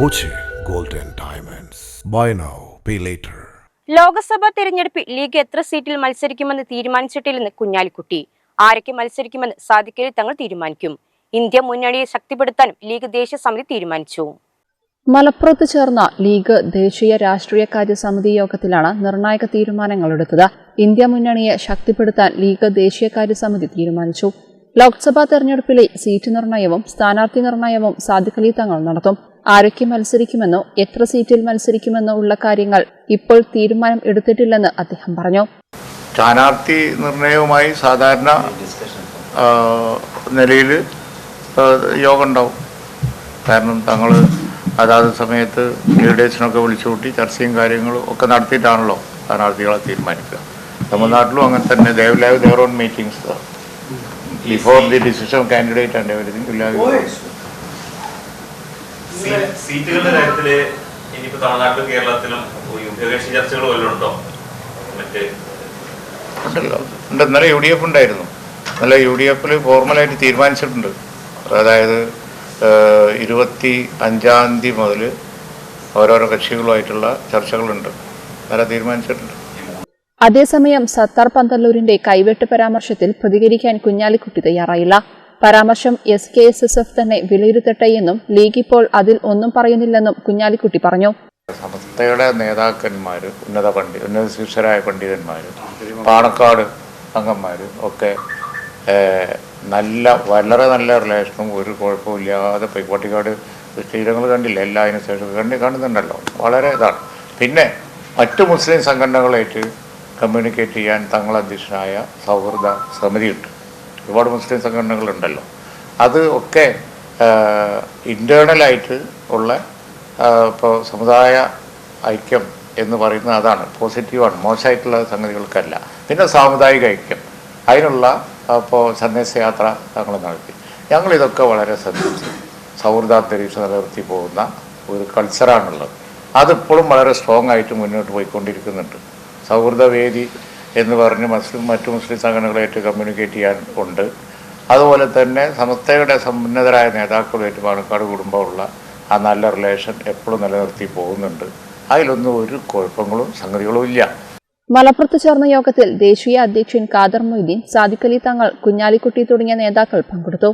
Boche Golden diamonds buy now pay later Lok Sabha തെരഞ്ഞെടുപ്പിൽ league എത്ര സീറ്റിൽ മത്സരിക്കുമെന്ന് തീരുമാനിച്ചിട്ടില്ലെന്ന് കുഞ്ഞാലിക്കുട്ടി. ആരൊക്കെ മത്സരിക്കുമെന്ന് സാധിക്കലി തങ്ങൾ തീരുമാനിക്കും. ഇന്ത്യ മുന്നണിയെ ശക്തിപ്പെടുത്താനും ലീഗ് ദേശീയ സമിതി തീരുമാനിച്ചു. മലപ്പുറത്ത് ചേർന്ന ലീഗ് ദേശീയ രാഷ്ട്രീയ കാര്യ സമിതി യോഗത്തിലാണ് നിർണായക തീരുമാനങ്ങൾ എടുത്തത്. ഇന്ത്യ മുന്നണിയെ ശക്തിപ്പെടുത്താൻ ലീഗ് ദേശീയകാര്യ സമിതി തീരുമാനിച്ചു. ലോക്സഭാ തെരഞ്ഞെടുപ്പിലെ സീറ്റ് നിർണയവും സ്ഥാനാർത്ഥി നിർണയവും സാദിഖലി തങ്ങൾ നടത്തും. ആരൊക്കെ മത്സരിക്കുമെന്നോ എത്ര സീറ്റിൽ മത്സരിക്കുമെന്നോ ഉള്ള കാര്യങ്ങൾ ഇപ്പോൾ തീരുമാനം എടുത്തിട്ടില്ലെന്ന് അദ്ദേഹം പറഞ്ഞു. സ്ഥാനാർത്ഥി നിർണയവുമായി സാധാരണ നിലയിൽ യോഗം ഉണ്ടാവും. കാരണം തങ്ങൾ അതാത് സമയത്ത് ലീഡേഴ്സിനൊക്കെ വിളിച്ചുകൂട്ടി ചർച്ചയും കാര്യങ്ങളും ഒക്കെ നടത്തിയിട്ടാണല്ലോ സ്ഥാനാർത്ഥികളെ തീരുമാനിക്കുക. തമിഴ്നാട്ടിലും അങ്ങനെ തന്നെ. They will have their own meetings before the decision candidate and everything will സീറ്റുകളുടെ കാര്യത്തിൽ ഇനിയിപ്പോ തമിഴ്നാട്ടിലും കേരളത്തിലും ഉഭയകക്ഷി ചർച്ചകൾ വല്ലതും ഉണ്ടോ? മറ്റ് ഉണ്ടല്ലോ. ഉണ്ട്. ഇന്നലെ യു ഡി എഫ് ഉണ്ടായിരുന്നു. നല്ല യു ഡി എഫിൽ ഫോർമലായിട്ട് തീരുമാനിച്ചിട്ടുണ്ട്. അതായത് ഇരുപത്തി അഞ്ചാം തീയതി മുതൽ ഓരോരോ കക്ഷികളുമായിട്ടുള്ള ചർച്ചകളുണ്ട്. നല്ല തീരുമാനിച്ചിട്ടുണ്ട്. അതേസമയം സത്താർ പന്തല്ലൂരിന്റെ കൈവെട്ട് പരാമർശത്തിൽ പ്രതികരിക്കാൻ കുഞ്ഞാലിക്കുട്ടി തയ്യാറായില്ല. പരാമർശം S K S S F തന്നെ വിലയിരുത്തട്ടെ എന്നും ലീഗ് ഇപ്പോൾ അതിൽ ഒന്നും പറയുന്നില്ലെന്നും കുഞ്ഞാലിക്കുട്ടി പറഞ്ഞു. സമസ്തയുടെ നേതാക്കന്മാർ ഉന്നത പണ്ഡിത ഉന്നത ശിക്ഷരായ പണ്ഡിതന്മാർ പാണക്കാട് അംഗന്മാർ ഒക്കെ നല്ല വളരെ നല്ല റിലേഷനും ഒരു കുഴപ്പമില്ലാതെ പോയി. പട്ടിക്കാട് ശീലങ്ങൾ കണ്ടില്ല എല്ലാ അതിനുശേഷം കണ്ടി കാണുന്നുണ്ടല്ലോ വളരെ ഇതാണ്. പിന്നെ മറ്റു മുസ്ലിം സംഘടനകളായിട്ട് കമ്മ്യൂണിക്കേറ്റ് ചെയ്യാൻ തങ്ങൾ അധ്യക്ഷനായ സൗഹൃദ സമിതിയുണ്ട്. ഒരുപാട് മുസ്ലിം സംഘടനകളുണ്ടല്ലോ. അത് ഒക്കെ ഇന്റേർണലായിട്ട് ഉള്ള ഇപ്പോൾ സമുദായ ഐക്യം എന്ന് പറയുന്നത് അതാണ്. പോസിറ്റീവാണ്. മോശമായിട്ടുള്ള സംഗതികൾക്കല്ല. പിന്നെ സാമുദായിക ഐക്യം. അതിനുള്ള അപ്പോൾ സന്ദേശയാത്ര ഞങ്ങൾ നടത്തി. ഞങ്ങളിതൊക്കെ വളരെ ശ്രദ്ധിച്ച്. സൗഹൃദാന്തരീക്ഷം നിലനിർത്തി പോകുന്ന ഒരു കൾച്ചറാണുള്ളത് അതിപ്പോഴും വളരെ സ്ട്രോങ് ആയിട്ട് മുന്നോട്ട് പോയിക്കൊണ്ടിരിക്കുന്നുണ്ട്. സൗഹൃദവേദി എന്ന് പറഞ്ഞ് മുസ്ലിം മറ്റു മുസ്ലിം സംഘടനകളായിട്ട് കമ്മ്യൂണിക്കേറ്റ് ചെയ്യാൻ ഉണ്ട്. അതുപോലെ തന്നെ സമസ്തയുടെ സമുന്നതരായ നേതാക്കളുമായിട്ട് പാലക്കാട് കുടുംബമുള്ള ആ നല്ല റിലേഷൻ എപ്പോഴും നിലനിർത്തി പോകുന്നുണ്ട്. അതിലൊന്നും ഒരു കുഴപ്പങ്ങളും സംഗതികളും ഇല്ല. മലപ്പുറത്ത് ചേർന്ന യോഗത്തിൽ ദേശീയ അധ്യക്ഷൻ കാദർ മൊയ്തീൻ സാദിഖലി തങ്ങൾ കുഞ്ഞാലിക്കുട്ടി തുടങ്ങിയ നേതാക്കൾ പങ്കെടുത്തു.